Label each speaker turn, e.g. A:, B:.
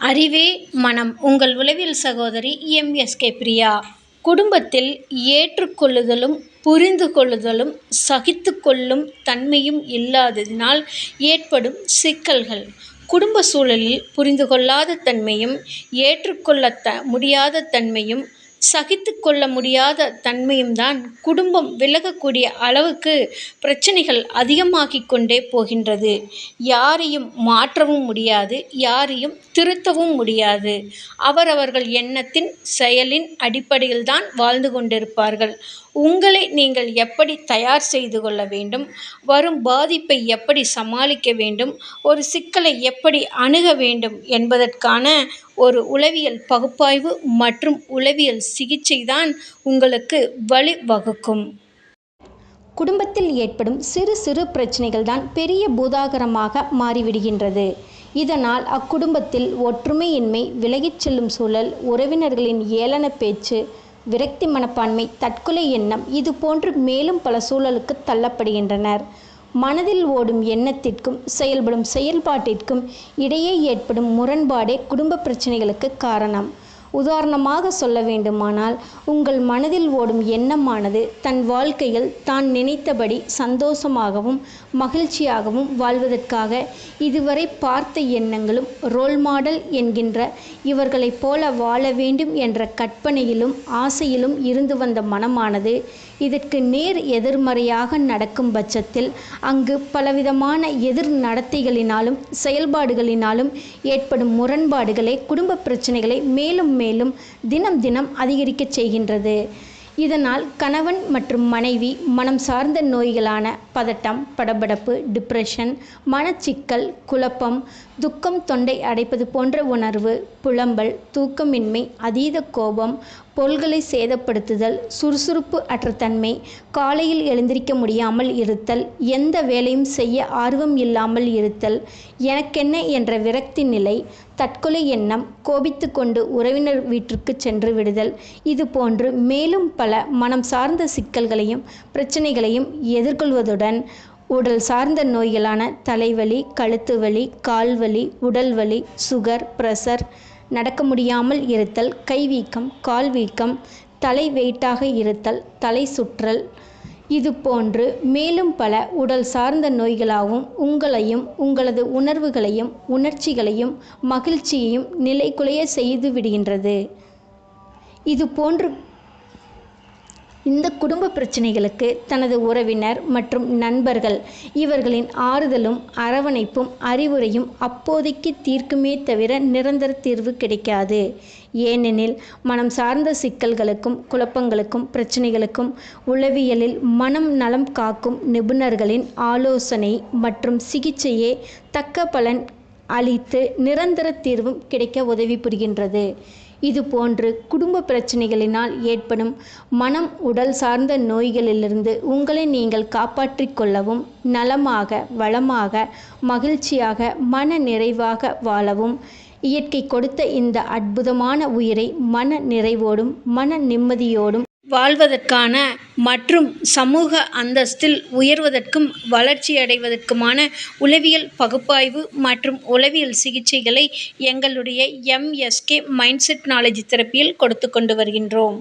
A: அறிவே மனம் உங்கள் உளவியல் சகோதரி எம்.எஸ்.கே. பிரியா. குடும்பத்தில் ஏற்றுக்கொள்ளுதலும், புரிந்து கொள்ளுதலும், சகித்து கொள்ளும் தன்மையும் இல்லாததினால் ஏற்படும் சிக்கல்கள். குடும்ப சூழலில் புரிந்து கொள்ளாத தன்மையும், ஏற்றுக்கொள்ள த முடியாத தன்மையும், சகித்து கொள்ள முடியாத தன்மையும்தான் குடும்பம் விலகக்கூடிய அளவுக்கு பிரச்சனைகள் அதிகமாகிக் கொண்டே போகின்றது. யாரையும் மாற்றவும் முடியாது, யாரையும் திருத்தவும் முடியாது. அவரவர்கள் எண்ணத்தின், செயலின் அடிப்படையில் தான் வாழ்ந்து கொண்டிருப்பார்கள். உங்களை நீங்கள் எப்படி தயார் செய்து கொள்ள வேண்டும், வரும் பாதிப்பை எப்படி சமாளிக்க வேண்டும், ஒரு சிக்கலை எப்படி அணுக வேண்டும் என்பதற்கான ஒரு உளவியல் பகுப்பாய்வு மற்றும் உளவியல் சிகிச்சைதான் உங்களுக்கு வழிவகுக்கும் குடும்பத்தில் ஏற்படும் சிறு சிறு பிரச்னைகள்தான் பெரிய பூதாகரமாக மாறிவிடுகின்றது. இதனால் அக்குடும்பத்தில் ஒற்றுமையின்மை, விலகிச் செல்லும் சூழல், உறவினர்களின் ஏளன பேச்சு, விரக்தி மனப்பான்மை, தற்கொலை எண்ணம் இது போன்று மேலும் பல சூழலுக்குத் தள்ளப்படுகின்றனர். மனதில் ஓடும் எண்ணத்திற்கும், செயல்படும் செயல்பாட்டிற்கும் இடையே ஏற்படும் முரண்பாடே குடும்ப பிரச்சனைகளுக்கு காரணம். உதாரணமாக சொல்ல வேண்டுமானால் உங்கள் மனதில் ஓடும் எண்ணமானது தன் வாழ்க்கையில் தான் நினைத்தபடி சந்தோஷமாகவும், மகிழ்ச்சியாகவும் வாழ்வதற்காக இதுவரை பார்த்த எண்ணங்களும், ரோல் மாடல் என்கின்ற இவர்களைப் போல வாழ வேண்டும் என்ற கற்பனையிலும், ஆசையிலும் இருந்து வந்த மனமானது இதற்கு நேர் எதிர்மறையாக நடக்கும் பட்சத்தில் அங்கு பலவிதமான எதிர் நடத்தைகளினாலும், செயல்பாடுகளினாலும் ஏற்படும் முரண்பாடுகளே குடும்ப பிரச்சனைகளை மேலும் மேலும் தினம் தினம் அதிகரிக்கச் செய்கின்றது. இதனால் கணவன் மற்றும் மனைவி மனம் சார்ந்த நோய்களான பதட்டம், படபடப்பு, டிப்ரெஷன் மனச்சிக்கல், குழப்பம், துக்கம், தொண்டை அடைப்பது போன்ற உணர்வு, புலம்பல், தூக்கமின்மை, அதீத கோபம், பொருள்களை சேதப்படுத்துதல், சுறுசுறுப்பு அற்ற தன்மை, காலையில் எழுந்திரிக்க முடியாமல் இருத்தல், எந்த வேலையும் செய்ய ஆர்வம் இல்லாமல் இருத்தல், எனக்கென்ன என்ற விரக்தி நிலை, தற்கொலை எண்ணம், கோபித்து கொண்டு உறவினர் வீட்டிற்கு சென்று விடுதல். இது போன்று மேலும் பல மனம் சார்ந்த சிக்கல்களையும், பிரச்சனைகளையும் எதிர்கொள்வதுடன் உடல் சார்ந்த நோய்களான தலைவலி, கழுத்து வலி, கால் வலி, உடல் வலி, சுகர், பிரஷர், நடக்க முடியாமல் இருத்தல், கை வீக்கம், கால் வீக்கம், தலை வெயிட்டாக இருத்தல், தலை சுற்றல் இது போன்று மேலும் பல உடல் சார்ந்த நோய்களாகவும் உங்களையும், உங்களது உணர்வுகளையும், உணர்ச்சிகளையும், மகிழ்ச்சியையும் நிலைக்குலைய செய்து விடுகின்றது. இது போன்று இந்த குடும்ப பிரச்சனைகளுக்கு தனது உறவினர் மற்றும் நண்பர்கள் இவர்களின் ஆறுதலும், அரவணைப்பும், அறிவுரையும் அப்போதைக்கு தீர்க்குமே தவிர நிரந்தர தீர்வு கிடைக்காது. ஏனெனில் மனம் சார்ந்த சிக்கல்களுக்கும், குழப்பங்களுக்கும், பிரச்சனைகளுக்கும் உளவியலில் மனம் நலம் காக்கும் நிபுணர்களின் ஆலோசனை மற்றும் சிகிச்சையே தக்க பலன் அளித்து நிரந்தர தீர்வும் கிடைக்க உதவி புரிகின்றது. இது போன்று குடும்ப பிரச்சனைகளினால் ஏற்படும் மனம், உடல் சார்ந்த நோய்களிலிருந்து உங்களை நீங்கள் காப்பாற்றிக் கொள்ளவும், நலமாக, வளமாக, மகிழ்ச்சியாக, மன நிறைவாக வாழவும் இயற்கை கொடுத்த இந்த அற்புதமான உயிரை மன நிறைவோடும், மன நிம்மதியோடும் வாழ்வதற்கான மற்றும் சமூக அந்தஸ்தில் உயர்வதற்கும், வளர்ச்சியடைவதற்குமான உளவியல் பகுப்பாய்வு மற்றும் உளவியல் சிகிச்சைகளை எங்களுடைய எம்.எஸ்.கே. மைண்ட்செட் நாலேஜ் தெரப்பியில் கொடுத்துக் கொண்டு வருகின்றோம்.